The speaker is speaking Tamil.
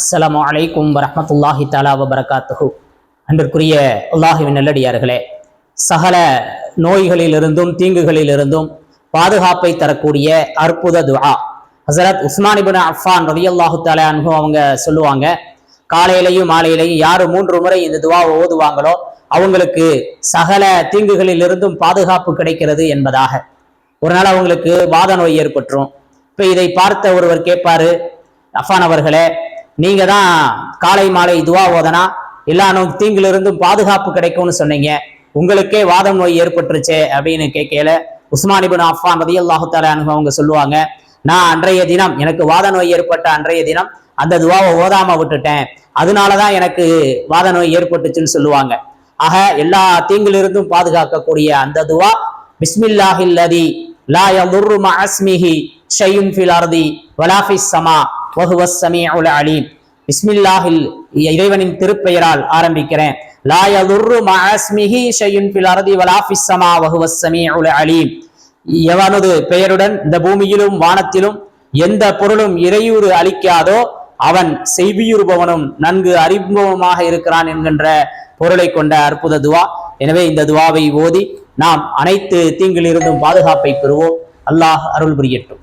அஸ்லாம் வலைக்கும் வரமத்துல்லாஹி தாலா வபரகாத்துஹு. அன்பிற்குரிய அல்லாஹுவின் நல்லடியார்களே சகல நோய்களிலிருந்தும் தீங்குகளிலிருந்தும் பாதுகாப்பை தரக்கூடிய அற்புத துஆ. ஹசரத் உஸ்மானிபின் இப்னு அஃபான் ரலியல்லாஹு தஆலா அன்ஹு அவங்க சொல்லுவாங்க காலையிலையும் மாலையிலையும் யாரு மூன்று முறை இந்த துவாவை ஓதுவாங்களோ அவங்களுக்கு சகல தீங்குகளிலிருந்தும் பாதுகாப்பு கிடைக்கிறது என்பதாக. ஒரு நாள் அவங்களுக்கு வாத நோய் ஏற்பட்டுரும். இப்ப இதை பார்த்த ஒருவர் கேட்பாரு அஃபான் அவர்களே நீங்க தான் காலை மாலை துவா ஓதனா எல்லா நோய் தீங்கிலிருந்தும் பாதுகாப்பு கிடைக்கும்னு சொன்னீங்க. உங்களுக்கே வாதம் நோய் ஏற்பட்டுருச்சே அப்படின்னு கேட்கல உஸ்மானிபின் அஃபான் ரதி அல்லாஹால அவங்க சொல்லுவாங்க நான் அன்றைய தினம் எனக்கு வாத நோய் ஏற்பட்ட அன்றைய தினம் அந்த துவாவை ஓதாம விட்டுட்டேன். அதனாலதான் எனக்கு வாத நோய் ஏற்பட்டுச்சுன்னு சொல்லுவாங்க. ஆக எல்லா தீங்கிலிருந்தும் பாதுகாக்கக்கூடிய அந்த துவா பிஸ்மில்லாஹில்லதி லா யதுர்ரு மஅஸ்மிஹி ஷையுன் ஃபில் அர்தி வலா ஃபிஸ் அலீம். பிஸ்மில்லாஹில் இறைவனின் திருப்பெயரால் ஆரம்பிக்கிறேன். அலீம். எவனது பெயருடன் இந்த பூமியிலும் வானத்திலும் எந்த பொருளும் இறையூறு அளிக்காதோ அவன் செய்வியுறுபவனும் நன்கு அறிமுகமாக இருக்கிறான் என்கின்ற பொருளை கொண்ட அற்புத துவா. எனவே இந்த துவாவை ஓதி நாம் அனைத்து தீங்கிலிருந்தும் பாதுகாப்பை பெறுவோம். அல்லாஹ் அருள் புரியட்டும்.